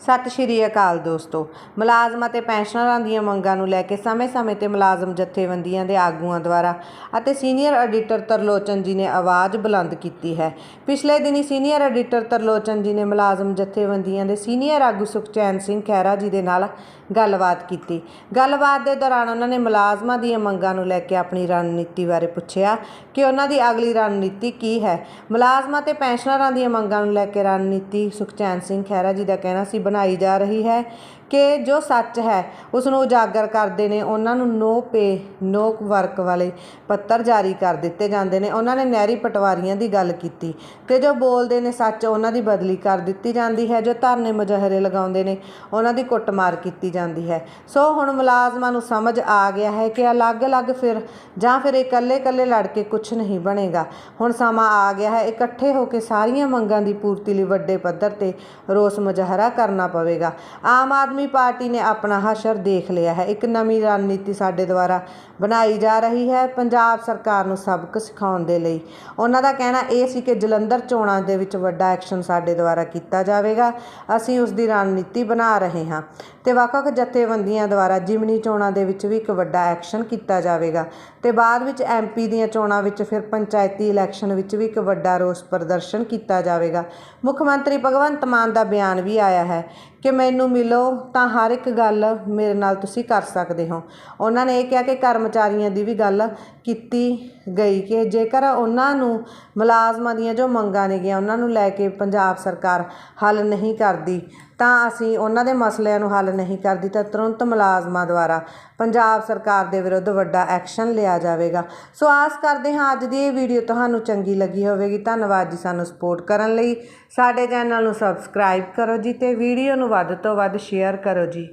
ਸਤਿ ਸ਼੍ਰੀ ਅਕਾਲ ਦੋਸਤੋ। ਮੁਲਾਜ਼ਮਾਂ ਅਤੇ ਪੈਨਸ਼ਨਰਾਂ ਦੀਆਂ ਮੰਗਾਂ ਨੂੰ ਲੈ ਕੇ ਸਮੇਂ-ਸਮੇਂ ਤੇ ਮੁਲਾਜ਼ਮ ਜਥੇਬੰਦੀਆਂ ਦੇ ਆਗੂਆਂ ਦੁਆਰਾ ਅਤੇ ਸੀਨੀਅਰ ਐਡੀਟਰ ਤਰਲੋਚਨ ਜੀ ਨੇ ਆਵਾਜ਼ ਬੁਲੰਦ ਕੀਤੀ ਹੈ। ਪਿਛਲੇ ਦਿਨੀ ਸੀਨੀਅਰ ਐਡੀਟਰ ਤਰਲੋਚਨ ਜੀ ਨੇ ਮੁਲਾਜ਼ਮ ਜਥੇਬੰਦੀਆਂ ਦੇ ਸੀਨੀਅਰ ਆਗੂ ਸੁਖਚੈਨ ਸਿੰਘ ਖਹਿਰਾ ਜੀ ਦੇ ਨਾਲ ਗੱਲਬਾਤ ਕੀਤੀ। ਗੱਲਬਾਤ ਦੇ ਦੌਰਾਨ ਉਹਨਾਂ ਨੇ ਮੁਲਾਜ਼ਮਾਂ ਦੀਆਂ ਮੰਗਾਂ ਨੂੰ ਲੈ ਕੇ ਆਪਣੀ ਰਣਨੀਤੀ ਬਾਰੇ ਪੁੱਛਿਆ ਕਿ ਉਹਨਾਂ ਦੀ ਅਗਲੀ ਰਣਨੀਤੀ ਕੀ ਹੈ। ਮੁਲਾਜ਼ਮਾਂ ਤੇ ਪੈਨਸ਼ਨਰਾਂ ਦੀਆਂ ਮੰਗਾਂ ਨੂੰ ਲੈ ਕੇ ਰਣਨੀਤੀ ਸੁਖਚੈਨ ਸਿੰਘ ਖਹਿਰਾ ਜੀ ਦਾ ਕਹਿਣਾ ਸੀ ਬਣਾਈ ਜਾ ਰਹੀ ਹੈ। ਕਿ ਜੋ ਸੱਚ ਹੈ ਉਸ ਨੂੰ ਉਜਾਗਰ ਕਰਦੇ ਨੇ। ਉਹਨਾਂ ਨੂੰ ਨੋ ਪੇ, ਨੋ ਵਰਕ ਵਾਲੇ ਪੱਤਰ ਜਾਰੀ ਕਰ ਦਿੱਤੇ ਜਾਂਦੇ ਨੇ। ਉਹਨਾਂ ਨੇ ਨਹਿਰੀ ਪਟਵਾਰੀਆਂ ਦੀ ਗੱਲ ਕੀਤੀ ਕਿ ਜੋ ਬੋਲਦੇ ਨੇ ਸੱਚ, ਉਹਨਾਂ ਦੀ ਬਦਲੀ ਕਰ ਦਿੱਤੀ ਜਾਂਦੀ ਹੈ। ਜੋ ਧਰਨੇ ਮੁਜ਼ਾਹਰੇ ਲਗਾਉਂਦੇ ਨੇ, ਉਹਨਾਂ ਦੀ ਕੁੱਟਮਾਰ ਕੀਤੀ ਜਾਂਦੀ ਹੈ। ਸੋ ਹੁਣ ਮੁਲਾਜ਼ਮਾਂ ਨੂੰ ਸਮਝ ਆ ਗਿਆ ਹੈ ਕਿ ਅਲੱਗ-ਅਲੱਗ ਫਿਰ, ਜਾਂ ਫਿਰ ਇਕੱਲੇ-ਇਕੱਲੇ ਲੜ ਕੇ ਕੁਝ ਨਹੀਂ ਬਣੇਗਾ। ਹੁਣ ਸਮਾਂ ਆ ਗਿਆ ਹੈ, ਇਕੱਠੇ ਹੋ ਕੇ ਸਾਰੀਆਂ ਮੰਗਾਂ ਦੀ ਪੂਰਤੀ ਲਈ ਵੱਡੇ ਪੱਧਰ ਤੇ ਰੋਸ ਮੁਜ਼ਾਹਰਾ ਕਰਨਾ ਪਵੇਗਾ। ਆਮ ਆਦਮੀ ਆਦਮੀ ਪਾਰਟੀ ਨੇ ਆਪਣਾ ਹਸ਼ਰ ਦੇਖ ਲਿਆ ਹੈ। ਇੱਕ ਨਵੀਂ ਰਣਨੀਤੀ ਸਾਡੇ ਦੁਆਰਾ ਬਣਾਈ ਜਾ ਰਹੀ ਹੈ ਪੰਜਾਬ ਸਰਕਾਰ ਨੂੰ ਸਬਕ ਸਿਖਾਉਣ ਦੇ ਲਈ। ਉਹਨਾਂ ਦਾ ਕਹਿਣਾ ਇਹ ਸੀ ਕਿ ਜਲੰਧਰ ਚੋਣਾਂ ਦੇ ਵਿੱਚ ਵੱਡਾ ਐਕਸ਼ਨ ਸਾਡੇ ਦੁਆਰਾ ਕੀਤਾ ਜਾਵੇਗਾ। ਅਸੀਂ ਉਸ ਦੀ ਰਣਨੀਤੀ ਬਣਾ ਰਹੇ ਹਾਂ ਤੇ ਵੱਖ-ਵੱਖ ਜਥੇਬੰਦੀਆਂ ਦੁਆਰਾ ਜਿਮਨੀ ਚੋਣਾਂ ਦੇ ਵਿੱਚ ਵੀ ਇੱਕ ਵੱਡਾ ਐਕਸ਼ਨ ਕੀਤਾ ਜਾਵੇਗਾ ਤੇ ਬਾਅਦ ਵਿੱਚ ਐਮਪੀ ਦੀਆਂ ਚੋਣਾਂ ਵਿੱਚ ਫਿਰ ਪੰਚਾਇਤੀ ਇਲੈਕਸ਼ਨ ਵਿੱਚ ਵੀ ਇੱਕ ਵੱਡਾ ਰੋਸ ਪ੍ਰਦਰਸ਼ਨ ਕੀਤਾ ਜਾਵੇਗਾ। ਮੁੱਖ ਮੰਤਰੀ ਭਗਵੰਤ ਮਾਨ ਦਾ ਬਿਆਨ ਵੀ ਆਇਆ ਹੈ ਕਿ ਮੈਨੂੰ ਮਿਲੋ ਤਾਂ ਹਰ ਇੱਕ ਗੱਲ ਮੇਰੇ ਨਾਲ ਤੁਸੀਂ ਕਰ ਸਕਦੇ ਹੋ। ਉਹਨਾਂ ਨੇ ਇਹ ਕਿਹਾ ਕਿ ਕਰਮਚਾਰੀਆਂ ਦੀ ਵੀ ਗੱਲ ਕੀਤੀ ਗਈ ਕਿ ਜੇਕਰ ਉਹਨਾਂ ਨੂੰ ਮੁਲਾਜ਼ਮਾਂ ਦੀਆਂ ਜੋ ਮੰਗਾਂ ਨੇਗੀਆਂ ਉਹਨਾਂ ਨੂੰ ਲੈ ਕੇ ਪੰਜਾਬ ਸਰਕਾਰ ਹੱਲ ਨਹੀਂ ਕਰਦੀ, ਤਾਂ ਅਸੀਂ ਉਹਨਾਂ ਦੇ ਮਸਲਿਆਂ ਨੂੰ ਹੱਲ ਨਹੀਂ ਕਰਦੀ ਤਾਂ ਤੁਰੰਤ ਮੁਲਾਜ਼ਮਾਂ ਦੁਆਰਾ ਪੰਜਾਬ ਸਰਕਾਰ ਦੇ ਵਿਰੁੱਧ ਵੱਡਾ ਐਕਸ਼ਨ ਲਿਆ ਜਾਵੇਗਾ। ਸੋ ਆਸ ਕਰਦੇ ਹਾਂ ਅੱਜ ਦੀ ਇਹ ਵੀਡੀਓ ਤੁਹਾਨੂੰ ਚੰਗੀ ਲੱਗੀ ਹੋਵੇਗੀ। ਧੰਨਵਾਦ ਜੀ ਸਾਨੂੰ ਸਪੋਰਟ ਕਰਨ ਲਈ। ਸਾਡੇ ਚੈਨਲ ਨੂੰ ਸਬਸਕ੍ਰਾਈਬ ਕਰੋ ਜੀ ਤੇ ਵੀਡੀਓ ਨੂੰ ਵੱਧ ਤੋਂ ਵੱਧ ਸ਼ੇਅਰ ਕਰੋ ਜੀ।